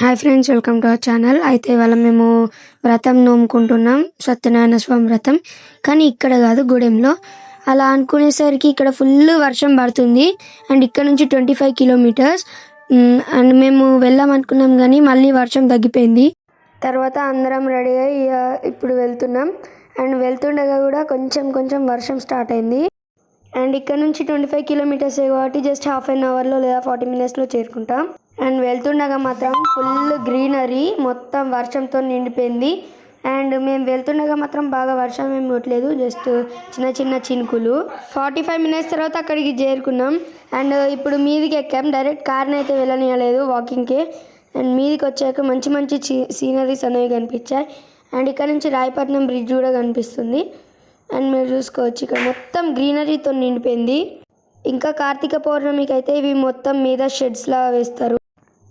Hi friends welcome to our channel అయితే ఇవాళ మేము వ్రతం నోముకుంటున్నాం సత్యనారాయణ స్వామి వ్రతం. కానీ ఇక్కడ కాదు గూడెంలో. అలా అనుకునేసరికి ఇక్కడ ఫుల్ వర్షం పడుతుంది. అండ్ ఇక్కడ నుంచి ట్వంటీ ఫైవ్ కిలోమీటర్స్ అండ్ మేము వెళ్దాం అనుకున్నాం కానీ మళ్ళీ వర్షం తగ్గిపోయింది. తర్వాత అందరం రెడీ అయ్యి ఇప్పుడు వెళ్తున్నాం. అండ్ వెళ్తుండగా కూడా కొంచెం కొంచెం వర్షం స్టార్ట్ అయింది. అండ్ ఇక్కడ నుంచి ట్వంటీ ఫైవ్ కిలోమీటర్స్ కాబట్టి జస్ట్ హాఫ్ అన్ అవర్లో లేదా ఫార్టీ మినిట్స్లో చేరుకుంటాం. అండ్ వెళ్తుండగా మాత్రం ఫుల్ గ్రీనరీ మొత్తం వర్షంతో నిండిపోయింది. అండ్ మేము వెళ్తుండగా మాత్రం బాగా వర్షం ఏం ఇవ్వట్లేదు జస్ట్ చిన్న చిన్న చినుకులు. ఫార్టీ ఫైవ్ మినిట్స్ తర్వాత అక్కడికి చేరుకున్నాం. అండ్ ఇప్పుడు మీదికి ఎక్కాం. డైరెక్ట్ కార్ని అయితే వెళ్ళనియలేదు వాకింగ్కి. అండ్ మీదికి వచ్చాక మంచి మంచి సీనరీస్ అనేవి కనిపించాయి. అండ్ ఇక్కడ నుంచి రాయపట్నం బ్రిడ్జ్ కూడా కనిపిస్తుంది. అండ్ మీరు చూసుకోవచ్చు ఇక్కడ మొత్తం గ్రీనరీతో నిండిపోయింది. ఇంకా కార్తీక పౌర్ణమికి అయితే ఇవి మొత్తం మీద షెడ్స్ లాగా వేస్తారు.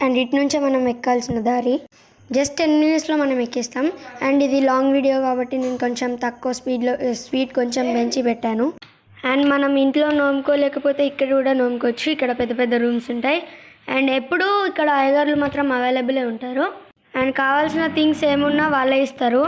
అండ్ ఇటు నుంచే మనం ఎక్కాల్సిన దారి. జస్ట్ టెన్ మినిట్స్లో మనం ఎక్కిస్తాం. అండ్ ఇది లాంగ్ వీడియో కాబట్టి నేను కొంచెం తక్కువ స్పీడ్లో స్పీడ్ కొంచెం పెంచి పెట్టాను. అండ్ మనం ఇంట్లో నోముకోలేకపోతే ఇక్కడ కూడా నోముకోవచ్చు. ఇక్కడ పెద్ద పెద్ద రూమ్స్ ఉంటాయి. అండ్ ఎప్పుడూ ఇక్కడ అయ్యగారులు మాత్రం అవైలబులే ఉంటారు. అండ్ కావాల్సిన థింగ్స్ ఏమున్నా వాళ్ళే ఇస్తారు.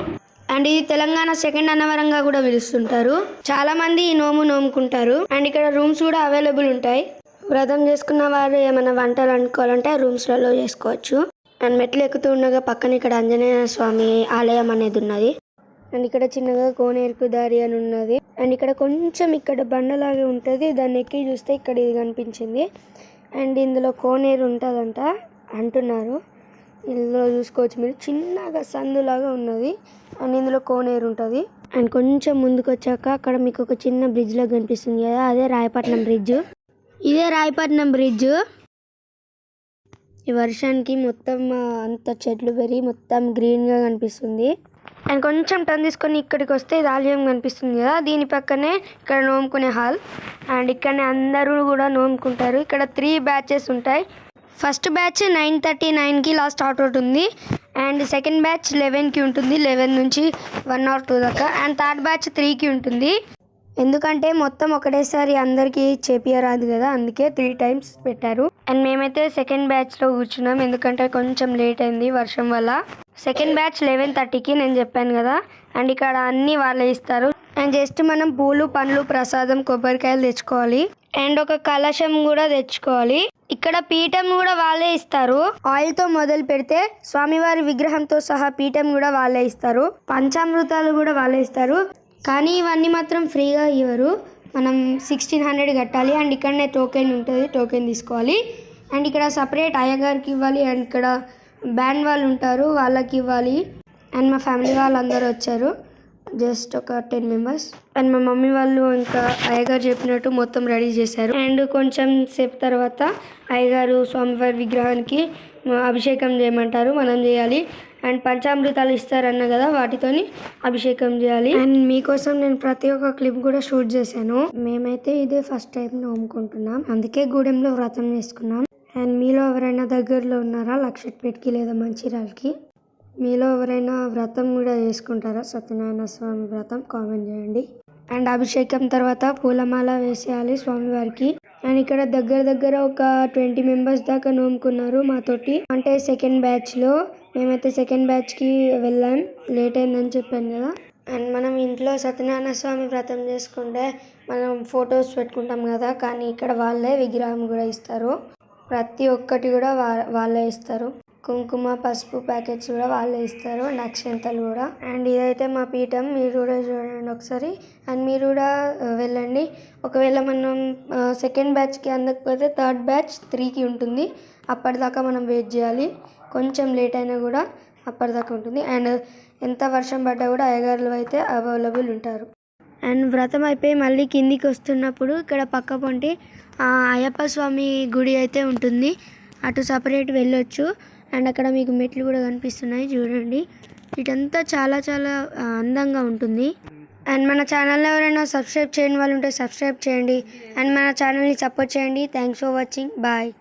అండ్ ఇది తెలంగాణ సెకండ్ అన్నవరంగా కూడా పిలుస్తుంటారు. చాలా మంది ఈ నోము నోముకుంటారు. అండ్ ఇక్కడ రూమ్స్ కూడా అవైలబుల్ ఉంటాయి. వ్రతం చేసుకున్న వారు ఏమైనా వంటలు అనుకోవాలంటే రూమ్స్లలో చేసుకోవచ్చు. అండ్ మెట్లు ఎక్కుతూ ఉండగా పక్కన ఇక్కడ ఆంజనేయ స్వామి ఆలయం అనేది ఉన్నది. అండ్ ఇక్కడ చిన్నగా కోనేరుకు దారి అని ఉన్నది. అండ్ ఇక్కడ కొంచెం ఇక్కడ బండలాగే ఉంటుంది. దాన్ని ఎక్కి చూస్తే ఇక్కడ ఇది కనిపించింది. అండ్ ఇందులో కోనేరు ఉంటుందంట అంటున్నారు. ఇందులో చూసుకోవచ్చు మీరు. చిన్నగా సందులాగా ఉన్నది. అండ్ ఇందులో కోనేరు ఉంటుంది. అండ్ కొంచెం ముందుకు వచ్చాక అక్కడ మీకు ఒక చిన్న బ్రిడ్జ్ లాగా కనిపిస్తుంది కదా అదే రాయపట్నం బ్రిడ్జ్ ఇదే రాయపట్నం బ్రిడ్జ్. ఈ వర్షానికి మొత్తం అంత చెట్లు పెరిగి మొత్తం గ్రీన్గా కనిపిస్తుంది. అండ్ కొంచెం టర్న్ తీసుకొని ఇక్కడికి వస్తే ఇది ఆలయం కనిపిస్తుంది కదా దీని పక్కనే ఇక్కడ నోముకునే హాల్. అండ్ ఇక్కడనే అందరూ కూడా నోముకుంటారు. ఇక్కడ త్రీ బ్యాచెస్ ఉంటాయి. ఫస్ట్ బ్యాచ్ నైన్ థర్టీ నైన్కి లాస్ట్ అవుట్ ఉంటుంది అండ్ సెకండ్ బ్యాచ్ లెవెన్కి ఉంటుంది. లెవెన్ నుంచి వన్ ఆర్ టూ దాకా. అండ్ థర్డ్ బ్యాచ్ త్రీకి ఉంటుంది. ఎందుకంటే మొత్తం ఒకటేసారి అందరికీ చేపియరాదు కదా అందుకే త్రీ టైమ్స్ పెట్టారు. అండ్ మేమైతే సెకండ్ బ్యాచ్లో కూర్చున్నాం ఎందుకంటే కొంచెం లేట్ అయింది వర్షం వల్ల. సెకండ్ బ్యాచ్ లెవెన్ థర్టీకి నేను చెప్పాను కదా అండ్ ఇక్కడ అన్నీ వాళ్ళే ఇస్తారు. అండ్ జస్ట్ మనం పూలు పండ్లు ప్రసాదం కొబ్బరికాయలు తెచ్చుకోవాలి. అండ్ ఒక కలశం కూడా తెచ్చుకోవాలి. ఇక్కడ పీఠం కూడా వాళ్ళే ఇస్తారు. ఆయిల్తో మొదలు పెడితే స్వామివారి విగ్రహంతో సహా పీఠం కూడా వాళ్ళే ఇస్తారు. పంచామృతాలు కూడా వాళ్ళే ఇస్తారు. కానీ ఇవన్నీ మాత్రం ఫ్రీగా ఇవ్వరు. మనం సిక్స్టీన్ హండ్రెడ్ కట్టాలి. అండ్ ఇక్కడనే టోకెన్ ఉంటుంది. టోకెన్ తీసుకోవాలి. అండ్ ఇక్కడ సపరేట్ అయ్యగారికి ఇవ్వాలి. అండ్ ఇక్కడ బ్యాండ్ వాళ్ళు ఉంటారు. వాళ్ళకి ఇవ్వాలి. అండ్ మా ఫ్యామిలీ వాళ్ళందరూ వచ్చారు. జస్ట్ ఒక టెన్ మెంబర్స్ అండ్ మా మమ్మీ వాళ్ళు ఇంకా అయ్యగారు చెప్పినట్టు మొత్తం రెడీ చేశారు. అండ్ కొంచెం సేపు తర్వాత అయ్యగారు స్వామివారి విగ్రహానికి అభిషేకం చేయమంటారు. మనం చేయాలి. అండ్ పంచామృతాలు ఇస్తారన్న కదా వాటితోని అభిషేకం చేయాలి. అండ్ మీకోసం నేను ప్రతి ఒక్క క్లిప్ కూడా షూట్ చేశాను. మేమైతే ఇదే ఫస్ట్ టైం నోముకుంటున్నాం అందుకే గూడెంలో వ్రతం చేసుకున్నాం అండ్ మీలో ఎవరైనా దగ్గరలో ఉన్నారా? లక్షట్పేటకి లేదా మంచిర్యాలకి? మీలో ఎవరైనా వ్రతం కూడా చేసుకుంటారా సత్యనారాయణ స్వామి వ్రతం కామెంట్ చేయండి. అండ్ అభిషేకం తర్వాత పూలమాల వేసేయాలి స్వామివారికి. అండ్ ఇక్కడ దగ్గర దగ్గర ఒక ట్వంటీ మెంబర్స్ దాకా నోముకున్నారు మాతోటి. అంటే సెకండ్ బ్యాచ్లో మేమైతే సెకండ్ బ్యాచ్కి వెళ్ళాం. లేట్ అయిందని చెప్పాను కదా. అండ్ మనం ఇంట్లో సత్యనారాయణ స్వామి వ్రతం చేసుకుంటే మనం ఫొటోస్ పెట్టుకుంటాం కదా. కానీ ఇక్కడ వాళ్ళే విగ్రహం కూడా ఇస్తారు. ప్రతి ఒక్కటి కూడా వా వాళ్ళే ఇస్తారు. కుంకుమ పసుపు ప్యాకెట్స్ కూడా వాళ్ళే ఇస్తారు. అండ్ అక్షంతలు కూడా. అండ్ ఇదైతే మా పీఠం. మీరు కూడా చూడండి ఒకసారి. అండ్ మీరు కూడా వెళ్ళండి. ఒకవేళ మనం సెకండ్ బ్యాచ్కి అందకపోతే థర్డ్ బ్యాచ్ త్రీకి ఉంటుంది. అప్పటిదాకా మనం వెయిట్ చేయాలి. కొంచెం లేట్ అయినా కూడా అప్పటిదాకా ఉంటుంది. అండ్ ఎంత వర్షం పడ్డా కూడా అయ్యగారులు అయితే అవైలబుల్ ఉంటారు. అండ్ వ్రతం అయిపోయి మళ్ళీ కిందికి వస్తున్నప్పుడు ఇక్కడ పక్క పొంటి అయ్యప్ప స్వామి గుడి అయితే ఉంటుంది. అటు సపరేట్ వెళ్ళొచ్చు. అండ్ అక్కడ మీకు మెట్లు కూడా కనిపిస్తున్నాయి చూడండి. ఇటంతా చాలా చాలా అందంగా ఉంటుంది. అండ్ మన ఛానల్లో ఎవరైనా సబ్స్క్రైబ్ చేయని వాళ్ళు ఉంటే సబ్స్క్రైబ్ చేయండి. అండ్ మన ఛానల్ని సపోర్ట్ చేయండి. Thanks for watching bye